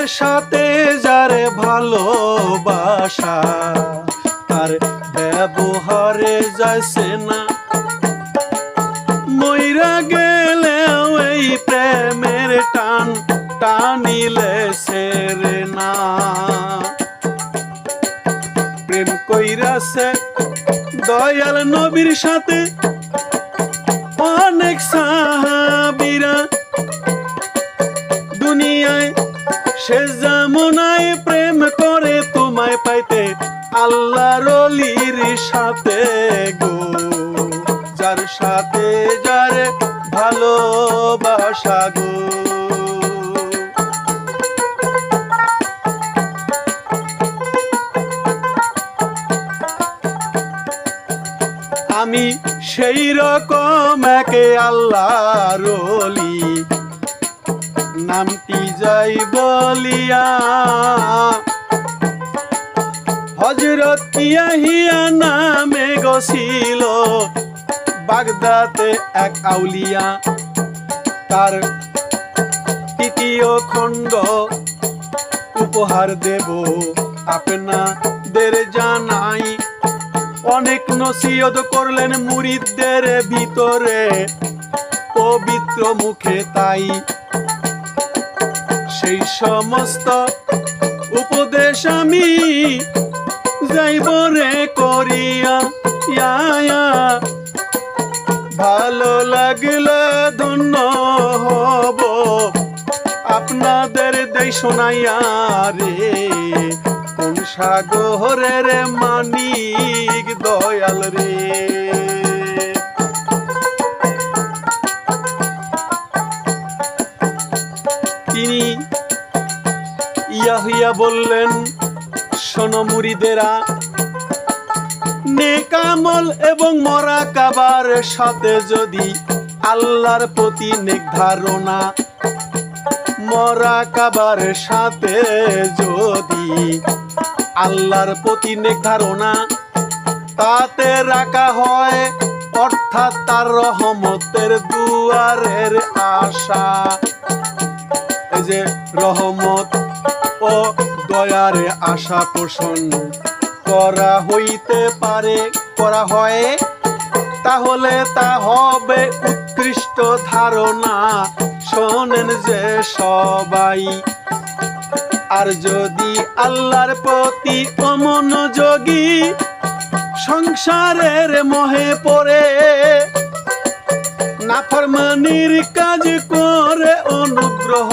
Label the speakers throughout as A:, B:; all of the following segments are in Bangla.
A: যার সাথে যারে ভালোবাসা, তার ব্যবহারে যাইছে না। মইরা গেলেও এই প্রেমের টান টানিলে সেরে না। প্রেম কইরাছে দয়াল নবীর সাথে অনেক সাহাবিরা। দুনিয়ায় সে জামনায় প্রেম করে তোমায় পাইতে আল্লাহ রলির সাথে গো। যার সাথে যার ভালোবাসা গো। আমি সেই রকম একে আল্লাহ রলি নামটি যাই বলিয়া। হজরত ইয়াহিয়া নামে গছিল। বাগদাতে এক আউলিয়া। তার তৃতীয় খণ্ড উপহার দেব আপনাদের জানাই। অনেক নসিহত করলেন মুরিদদের ভিতরে। পবিত্র মুখে তাই সেই সমস্ত উপদেশ আমি যাইব রে করিয়া। ভালো লাগলে ধন্য হব আপনাদের দেই শোনাইয়া রে কোন সাগরের মানিক দয়াল রে ইয়াহিয়া বললেন, শোনো মুরিদেরা নেকামল এবং মরা কাবার সাথে যদি আল্লাহর প্রতি নেক ধারণা, মরা কাবার সাথে যদি আল্লাহর প্রতি নেক ধারণা, তাতে রাখা হয়, অর্থাৎ তার রহমতের দুয়ারের আশা। এই যে রহমত ও দয়ারে আশা পোষণ করা হইতে পারে, করা হয়। তাহলে তা হবে উৎকৃষ্ট ধারণা। শোনেন যে সবাই, আর যদি আল্লাহর প্রতি অমনোযোগী সংসারের মোহে পড়ে, নাফরমানির কাজ করে অনুগ্রহ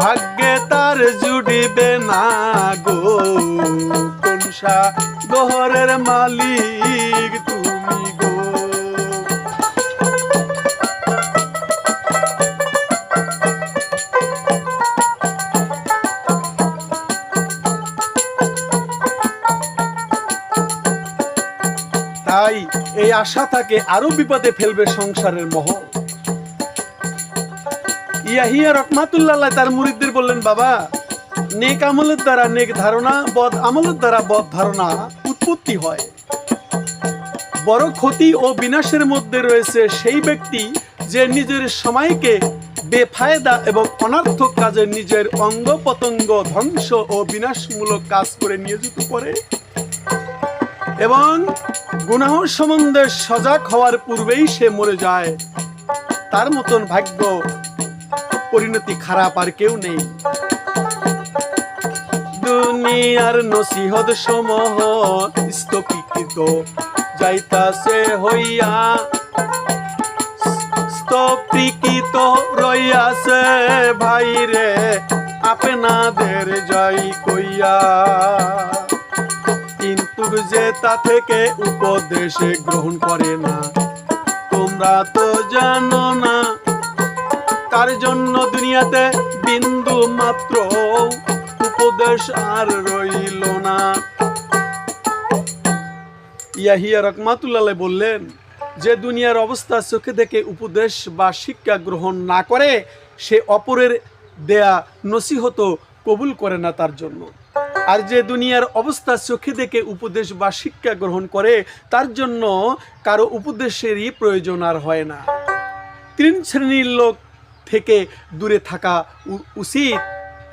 A: ভাগ্যে তার জুড়িবে না গো। কোনসা গহরের মালিক তুমি গো। তাই এই আশা তাকে আরও বিপদে ফেলবে সংসারের মহ ইয়াহিয়া রহমাতুল্লাহ তার মুরিদদের বললেন, বাবা, নেক আমলের দ্বারা নেক ধারণা, বদ আমলের দ্বারা বদ ধারণা উৎপত্তি হয়। বড় ক্ষতি ও বিনাশের মধ্যে রয়েছে সেই ব্যক্তি যে নিজের সময়কে বেফায়দা এবং অনার্থক কাজে নিজের অঙ্গ পতঙ্গ ধ্বংস ও বিনাশমূলক কাজ করে নিয়োজিত করে এবং গুনাহ সম্বন্ধে সজাগ হওয়ার পূর্বেই সে মরে যায়। তার মতন ভাগ্য পরিণতি খারাপ আর কেউ নেই। দুনিয়ার নসিহত সমূহ স্থপিত যাইতাছে হইয়া স্তপিকিত রইয়াছে ভাইরে, আপনাদের যাই কইয়া। কিন্তু যে তা থেকে উপদেশে গ্রহণ করে না, তোমরা তো জানো না তার জন্য দুনিয়াতে বিন্দু মাত্র। উপদেশ আর রইল না। ইয়াহিয়া রকমাতুল্লাহ বললেন, যে দুনিয়ার অবস্থা চোখে দেখে উপদেশ বা শিক্ষা গ্রহণ না করে, সে অপরের দেয়া নসিহত কবুল করে না তার জন্য। আর যে দুনিয়ার অবস্থা চোখে দেখে উপদেশ বা শিক্ষা গ্রহণ করে, তার জন্য কারও উপদেশেরই প্রয়োজন আর হয় না। তিন শ্রেণির লোক থেকে দূরে থাকা উচিত।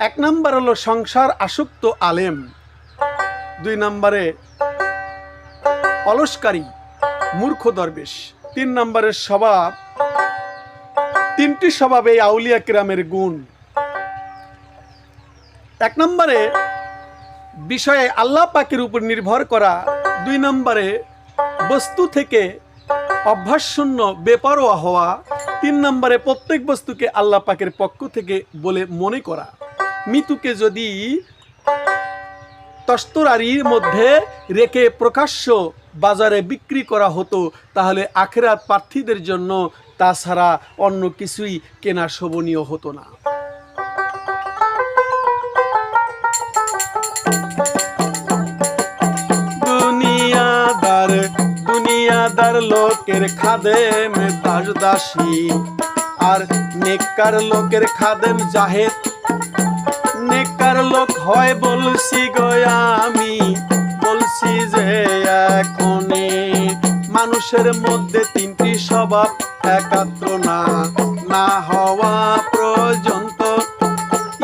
A: এক নাম্বার হলো সংসার আসক্ত আলেম। দুই নম্বরে অলস্কারী, মূর্খ দরবেশ। তিন নম্বরের স্বভাব, তিনটি স্বভাব এই আউলিয়া কিরামের গুণ। এক নম্বরে বিষয়ে আল্লাহ পাকের উপর নির্ভর করা। দুই নম্বরে বস্তু থেকে অভ্যাসশূন্য বেপরোয়া হওয়া। তিন নম্বরে প্রত্যেক বস্তুকে আল্লাহ পাকের পক্ষ থেকে বলে মনে করা। মৃত্যুকে যদি তস্তরারির মধ্যে রেখে প্রকাশ্য বাজারে বিক্রি করা হতো, তাহলে আখেরাত প্রার্থীদের জন্য তাছাড়া অন্য কিছুই কেনা শোভনীয় হতো না। দুনিয়াদার লোকের খাদেম দাস দাসী। আর নেককার লোকের খাদেম জাহেদ। নেককার লোক হয় বলছি গো আমি, বলছি যে এখনে মানুষের মধ্যে তিনটি স্বভাব একাত্র না না হওয়া পর্যন্ত।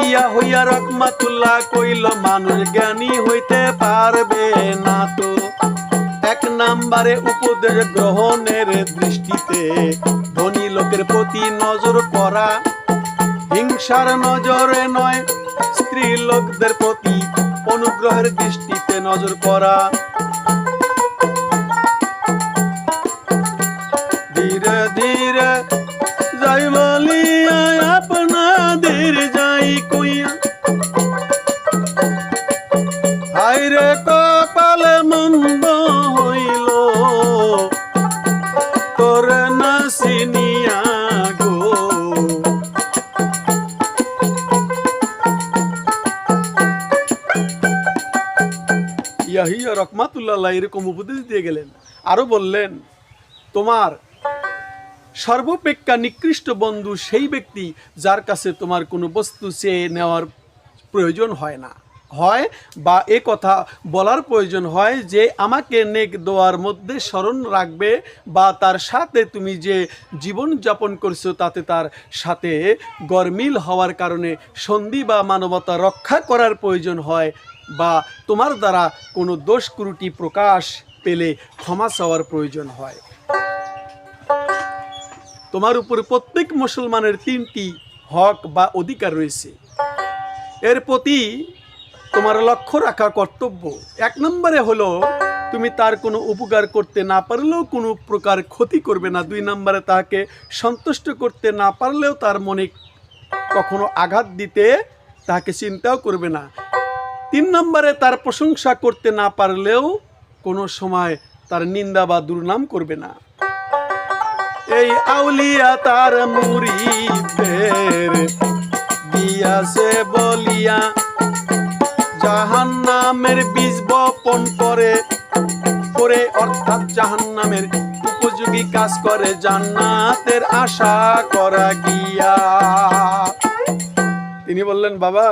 A: ইয়া হইয়া রকমাতুল্লাহ কইল, মানুষ জ্ঞানী হইতে পারবে না তো। এক নাম্বারে উপদেশ গ্রহণের দৃষ্টিতে ধনী লোকের প্রতি নজর করা। হিংসার নজরে নয়, স্ত্রী লোকদের প্রতি অনুগ্রহের দৃষ্টিতে নজর করা। ধীরে ধীরে ইয়াহিয়া রহমাতুল্লাহ এরকম উপদেশ দিয়ে গেলেন। আরও বললেন, তোমার সর্বপেক্ষা নিকৃষ্ট বন্ধু সেই ব্যক্তি যার কাছে তোমার কোনো বস্তু চেয়ে নেওয়ার প্রয়োজন হয় না। হয় বা এ কথা বলার প্রয়োজন হয় যে আমাকে নেক দোয়ার মধ্যে স্মরণ রাখবে বা তার সাথে তুমি যে জীবন যাপন করছ তাতে তার সাথে গরমিল হওয়ার কারণে সন্ধি বা মানবতা রক্ষা করার প্রয়োজন হয় বা তোমার দ্বারা কোনো দোষ ত্রুটি প্রকাশ পেলে ক্ষমা চাওয়ার প্রয়োজন হয়। তোমার উপর প্রত্যেক মুসলমানের তিনটি হক বা অধিকার রয়েছে। এর প্রতি তোমার লক্ষ্য রাখা কর্তব্য। এক নম্বরে হলো, তুমি তার কোনো উপকার করতে না পারলেও কোনো প্রকার ক্ষতি করবে না। দুই নম্বরে তাকে সন্তুষ্ট করতে না পারলেও তার মনে কখনো আঘাত দিতে তাকে চিন্তাও করবে না। তিন নম্বরে তার প্রশংসা করতে না পারলেও কোনো সময় তার নিন্দা বা দুর্নাম করবে না। এই আউলিয়া তার মুরিদের দিয়াছে বলিয়া জাহান্নামের বীজ বপন করে করে অর্থাৎ জাহান্নামের উপযোগী কাজ করে, জান্নাতের আশা করা গিয়া। তিনি বললেন, বাবা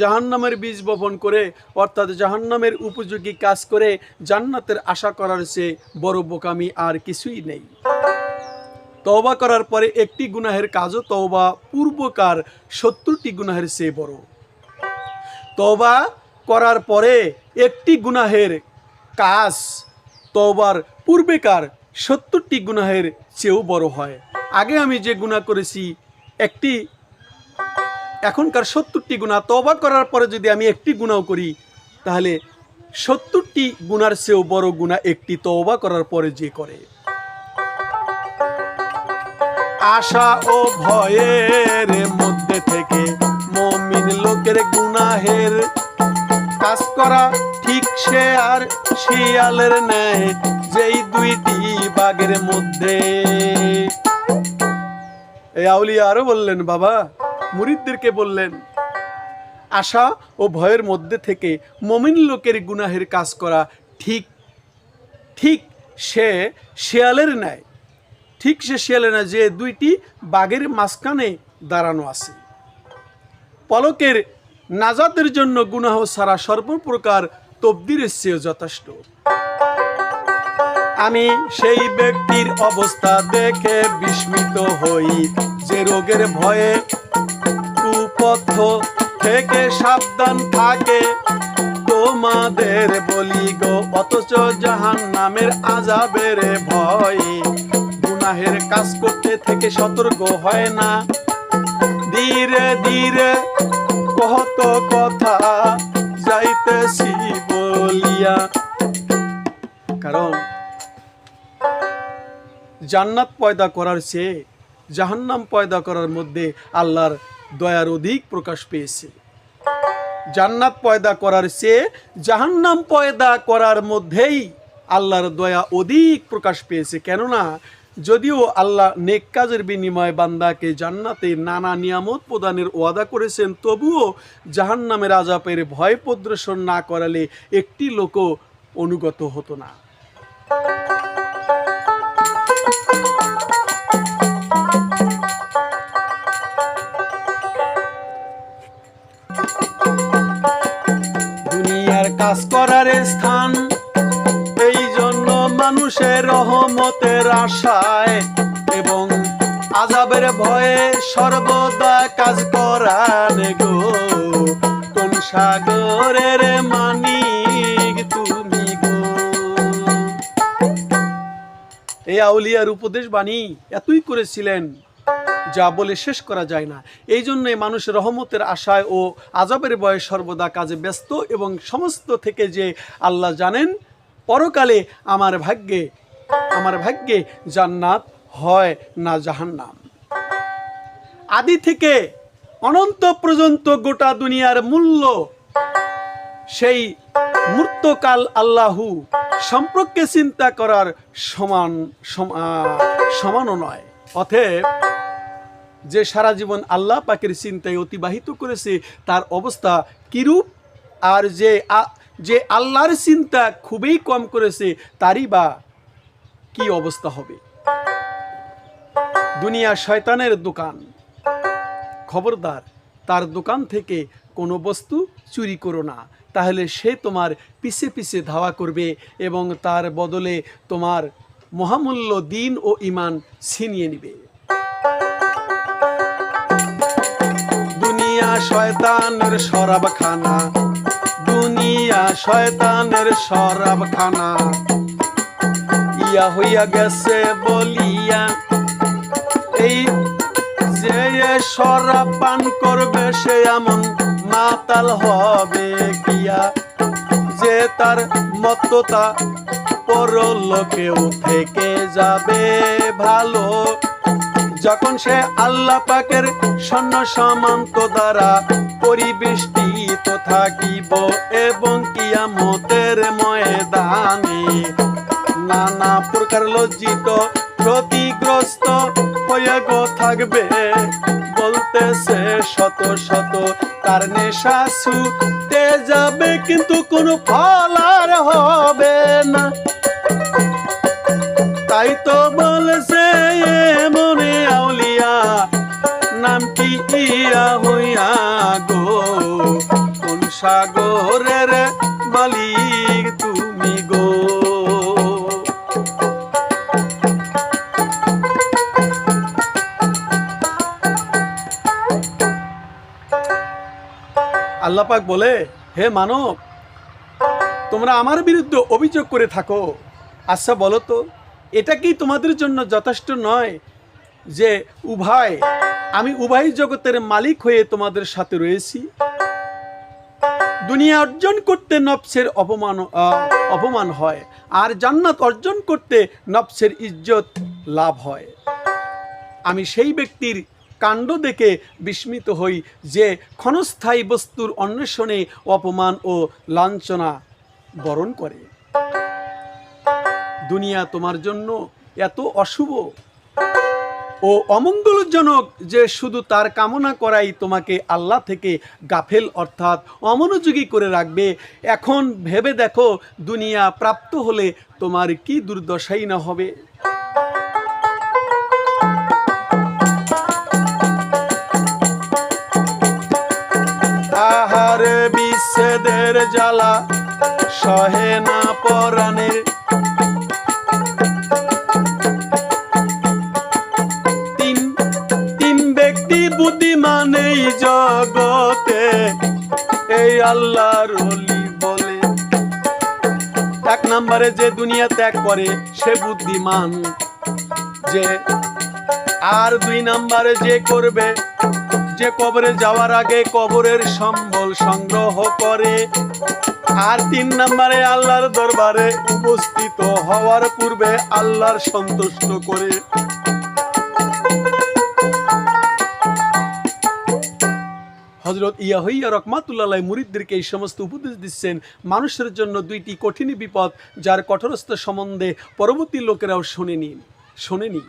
A: জাহান্নামের বীজ বপন করে, অর্থাৎ জাহান্নামের উপযোগী কাজ করে জান্নাতের আশা করার চেয়ে বড় বোকামি আর কিছুই নেই। তওবা করার পরে একটি গুনাহের কাজও তওবা পূর্বকার সত্তরটি গুনাহের চেয়ে বড়। তওবা করার পরে একটি গুনাহের কাজ তওবার পূর্বেকার সত্তরটি গুনাহের চেয়েও বড় হয়। আগে আমি যে গুনাহ করেছি, একটি এখনকার সত্তরটি গুণা তবা করার পরে যদি আমি একটি গুণাও করি, তাহলে সত্তরটি গুণার চেয়েও বড় গুণা একটি তওবা করার পরে যে করে। আশা ও ভয়ের মধ্যে থেকে মমিন লোকের গুনাহের কাজ করা ঠিক সে আর শিয়ালের ন্যায়, যেই দুইটি বাগের মধ্যে। এই আউলিয়া আরও বললেন, বাবা মুরিদদেরকে বললেন, আশা ও ভয়ের মধ্যে থেকে মমিন লোকের গুনাহের কাজ করা ঠিক ঠিক সে শেয়ালের ন্যায়। ঠিক সে শিয়ালে না যে দুইটি বাঘের মাঝখানে দাঁড়ানো আছে। পলকের নাজাতের জন্য গুনাহ সারা সর্বপ্রকার তবদিরের চেয়ে যথেষ্ট। আমি সেই ব্যক্তির অবস্থা দেখে বিস্মিত হই, যে রোগের ভয়ে কুপথ থেকে সাবধান থাকে। তোমাদের বলি গো, অথচ জাহান নামের আজাবের ভয়ে। গুনাহের কাজ করতে থেকে সতর্ক হয় না। ধীরে ধীরে কত কথা যাইতেছি বলিয়া। কারণ জান্নাত পয়দা করার চেয়ে জাহান্নাম পয়দা করার মধ্যে আল্লাহর দয়ার অধিক প্রকাশ পেয়েছে। জান্নাত পয়দা করার চেয়ে জাহান্নাম পয়দা করার মধ্যেই আল্লাহর দয়া অধিক প্রকাশ পেয়েছে। কেননা, যদিও আল্লাহ নেক কাজের বিনিময়ে বান্দাকে জান্নাতে নানা নিয়ামত প্রদানের ওয়াদা করেছেন, তবুও জাহান্নামের আজাপের ভয় প্রদর্শন না করালে একটি লোকও অনুগত হতো না। করার স্থান। এই জন্য মানুষের রহমতের আশায় এবং আজাবের ভয়ে সর্বদা কাজ করান গো। কোন সাগরের মানিক তুমি গো। এই আউলিয়ার উপদেশ বাণী এতই করেছিলেন যা বলে শেষ করা যায় না। এই জন্যই মানুষ রহমতের আশায় ও আজাবের বয়ে সর্বদা কাজে ব্যস্ত এবং সমস্ত থেকে যে আল্লাহ জানেন, পরকালে আমার ভাগ্যে আমার ভাগ্যে জান্নাত হয় না জাহান্নাম। আদি থেকে অনন্ত পর্যন্ত গোটা দুনিয়ার মূল্য সেই মূর্তকাল আল্লাহু সম্পর্কে চিন্তা করার সমান সমানও নয়। অতএব যে সারা জীবন আল্লাহ পাকের চিন্তায় অতিবাহিত করেছে, তার অবস্থা কিরূপ? আর যে যে আল্লাহর চিন্তা খুবই কম করেছে, তারই বা কি অবস্থা হবে? দুনিয়া শয়তানের দোকান। খবরদার, তার দোকান থেকে কোনো বস্তু চুরি করো না। তাহলে সে তোমার পিছে পিছে ধাওয়া করবে এবং তার বদলে তোমার মহামূল্য দিন ও ইমান ছিনিয়ে নিবে। দুনিয়া শয়তানের শরাবখানা। দুনিয়া শয়তানের শরাবখানা। ইয়া হইয়া গেছে বলিয়া, এই যে এ শরাব পান করবে সে এমন মাতাল হবে কিয়া। যে তার মত্ততা পরলোকেও থেকে যাবে ভালো? যখন সে আল্লাহ পাকের সন্ন সমান্ত দ্বারা পরিবেষ্টিত থাকিব এবং কিয়ামতের ময়দানে নানা প্রকার লজ্জিত ক্ষতিগ্রস্ত হয়ে গো থাকবে। বলতেছে শত শত তার নেশা ছুটে যাবে, কিন্তু কোনো ফল আর হবে না। তাই তো সাগরের মালিক তুমি গো। আল্লাপাক বলে, হে মানব, তোমরা আমার বিরুদ্ধে অভিযোগ করে থাকো। আচ্ছা বলো তো, এটা কি তোমাদের জন্য যথেষ্ট নয় যে উভয়, আমি উভয় জগতের মালিক হয়ে তোমাদের সাথে রয়েছি? দুনিয়া অর্জন করতে নফসের অপমান অপমান হয়। আর জান্নাত অর্জন করতে নফসের ইজ্জত লাভ হয়। আমি সেই ব্যক্তির কাণ্ড দেখে বিস্মিত হই যে ক্ষণস্থায়ী বস্তুর অন্বেষণে অপমান ও লাঞ্ছনা বরণ করে। দুনিয়া তোমার জন্য এত অশুভ। ও অমঙ্গলজনক যে শুধু তার কামনা করাই তোমাকে আল্লাহ থেকে গাফেল অর্থাৎ অমনোযোগী করে রাখবে। এখন ভেবে দেখো, দুনিয়া প্রাপ্ত হলে তোমার কি দুর্দশাই না হবে? আহার বিচ্ছেদের জ্বালা সহে না আল্লাহর অলি বলে। এক নম্বরে যে দুনিয়া ত্যাগ করে, সে বুদ্ধিমান। যে আর দুই নম্বরে যে করবে, যে কবরে যাওয়ার আগে কবরের সম্বল সংগ্রহ করে। আর তিন নম্বরে আল্লাহর দরবারে উপস্থিত হওয়ার পূর্বে আল্লাহর সন্তুষ্ট করে। হজরত ইয়াহইয়া রকমাতুল্লাহ মুরিদদেরকে এই সমস্ত উপদেশ দিচ্ছেন, মানুষের জন্য দুইটি কঠিন বিপদ যার কঠোরস্থ সম্বন্ধে পরবর্তী লোকেরাও শোনেনি শোনেনি।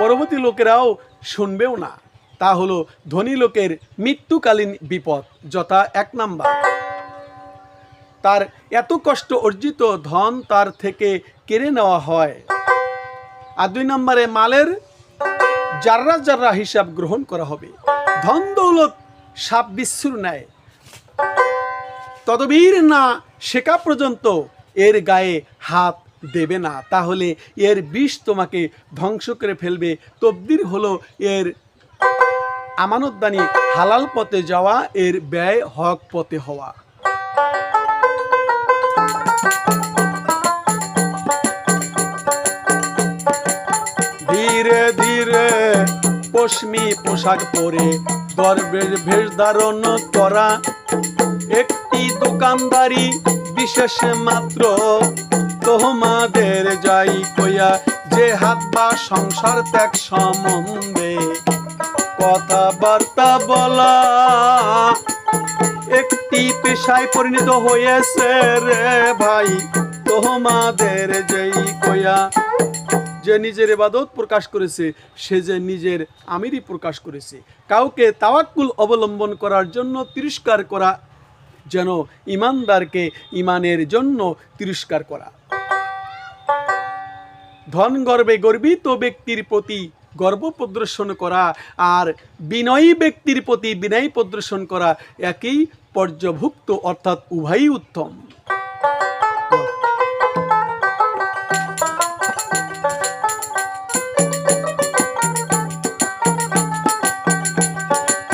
A: পরবর্তী লোকেরাও শুনবেও না। তা হলো ধনী লোকের মৃত্যুকালীন বিপদ, যথা এক নাম্বার। তার এত কষ্ট অর্জিত ধন তার থেকে কেড়ে নেওয়া হয়। আর দুই নম্বরে মালের জাররা জাররা হিসাব গ্রহণ করা হবে। ধন দৌলত সাপ বিচ্ছুর নেয় তদবীর না শেখা পর্যন্ত এর গায়ে হাত দেবে না। তাহলে এর বিষ তোমাকে ধ্বংস করে ফেলবে। তবদির হলো এর আমানতদানি হালাল পথে যাওয়া, এর ব্যয় হক পথে হওয়া। ধীরে ধীরে পশমি পোশাক পরে গর্বের ভেষ ধারণ করা একটি দোকানদারি বিশেষ মাত্র। তোমাদের যাই কইয়া যে হাত বা সংসার ত্যাগ সম্বন্ধে কথাবার্তা বলা একটি পেশায় পরিণত হয়েছে রে ভাই। তোমাদের যেই কইয়া যে নিজের ইবাদত প্রকাশ করেছে, সে যে নিজের আমিরই প্রকাশ করেছে। কাউকে তাওয়াক্কুল অবলম্বন করার জন্য তিরস্কার করা, যেন ইমানদারকে ইমানের জন্য তিরস্কার করা। ধন গর্বে গর্বিত ব্যক্তির প্রতি গর্ব প্রদর্শন করা আর বিনয়ী ব্যক্তির প্রতি বিনয় প্রদর্শন করা একই পর্যভুক্ত, অর্থাৎ উভয়ই উত্তম।